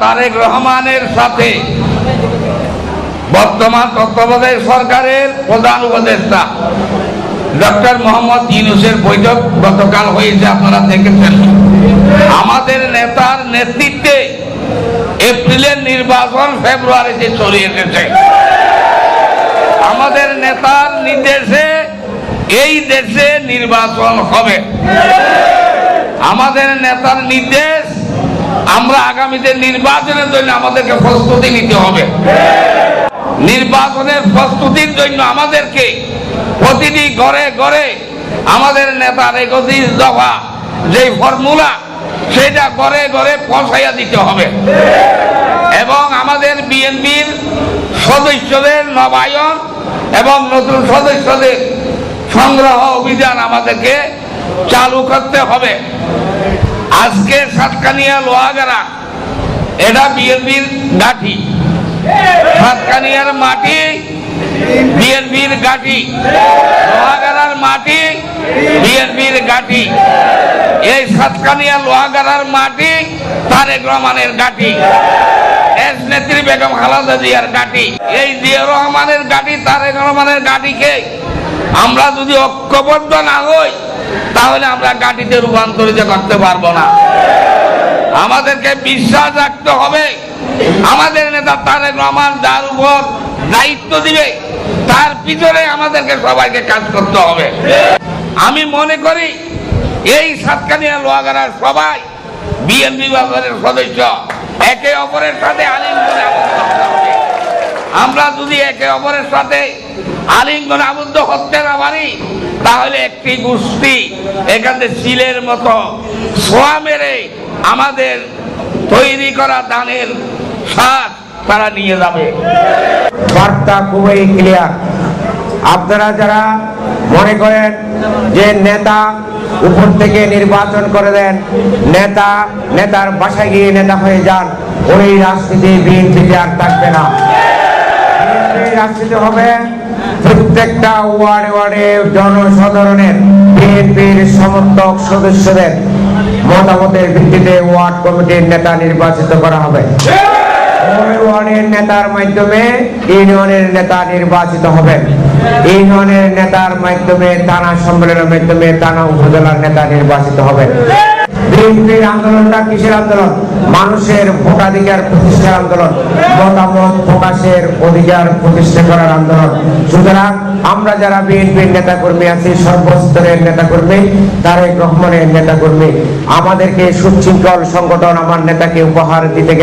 তারেক রহমানের সাথে বর্তমান তত্ত্বাবধায়ক সরকারের প্রধান উপদেষ্টা ডক্টর মোহাম্মদ ইউনুসের বৈঠক গতকাল হয়েছে, আপনারা দেখেছেন। আমাদের নেতার নেতৃত্বে এপ্রিলের নির্বাচন ফেব্রুয়ারিতে চলে এসেছে। আমাদের নেতার নির্দেশে এই দেশে নির্বাচন হবে। আমাদের নেতার নির্দেশ আমরা আগামীতে নির্বাচনের জন্য আমাদেরকে প্রস্তুতি নিতে হবে। নির্বাচনের প্রস্তুতির জন্য আমাদেরকে প্রতিটি ঘরে ঘরে আমাদের নেতার একত্রিশ দফা যে ফর্মুলা, সেটা ঘরে ঘরে পৌঁছাইয়া দিতে হবে। এবং আমাদের বিএনপির সদস্যদের নবায়ন এবং নতুন সদস্যদের সংগ্রহ অভিযান আমাদেরকে চালু করতে হবে। আজকে সাতকানিয়া লোহাগাড়া, এটা বিএনপির গাঠি। সাতকানিয়ার মাটি বিএনপির গাঠি। লোহাগাড়ার মাটি বিএনপির গাঠি। এই সাতকানিয়া লোহাগাড়ার মাটি তারেক রহমানের গাঠি। এস নেত্রী বেগম খালাদা জিয়ার গাঠি। এই জিয়া রহমানের গাঠি, তারেক রহমানের গাঠিকে আমরা যদি ঐক্যবদ্ধ না হই তাহলে আমরা গাঠিতে রূপান্তরিত করতে পারব না। আমাদেরকে বিশ্বাস রাখতে হবে। আমাদের নেতা তারেক রহমান যার উপর দায়িত্ব দিবে। তার পিছনে আমাদেরকে সবাইকে কাজ করতে হবে। আমি মনে করি, এই সাতকানিয়া লোহাগাড়ার সবাই বিএনপি বিভাগের সদস্য। একে অপরের সাথে আলিঙ্গনে আমরা যদি একে অপরের সাথে আলিঙ্গন আবদ্ধ হতে না পারি তাহলে একটি গোষ্ঠী এখানে শিলের মতো ছোঁয়া মেরে আমাদের তৈরি করা দানের স্বাদ তারা নিয়ে যাবে। বার্তা খুবই ক্লিয়ার আপনারা যারা মনে করেন যে নেতা উপর থেকে নির্বাচন করে দেন, নেতা, নেতার বাসায় গিয়ে নেতা হয়ে যান, ওই রাজনীতি বিএনপিতে আর থাকবে না। রাজনীতি হবে প্রত্যেকটা ওয়ার্ডে জনসাধারণের বিএনপির সমর্থক সদস্যদের মতামতের ভিত্তিতে ওয়ার্ড কমিটির নেতা নির্বাচিত করা হবে। ওই নেতার মাধ্যমে ইউনিয়নের নেতা নির্বাচিত ইউনিয়নের নেতার মাধ্যমে থানা সম্মেলনের মাধ্যমে থানা উপজেলার নেতা নির্বাচিত হবেন আন্দোলনটা কিসের আন্দোলন? মানুষের ভোটাধিকার প্রতিষ্ঠার আন্দোলন, মতামত প্রকাশের অধিকার প্রতিষ্ঠা করার আন্দোলন। সুতরাং আমরা যারা বিএনপির নেতাকর্মী আছি, সর্বস্তরের নেতাকর্মী, তারেক রহমানের নেতাকর্মী, আমাদেরকে সুশৃঙ্খল সংগঠন আমার নেতাকে উপহার দিতে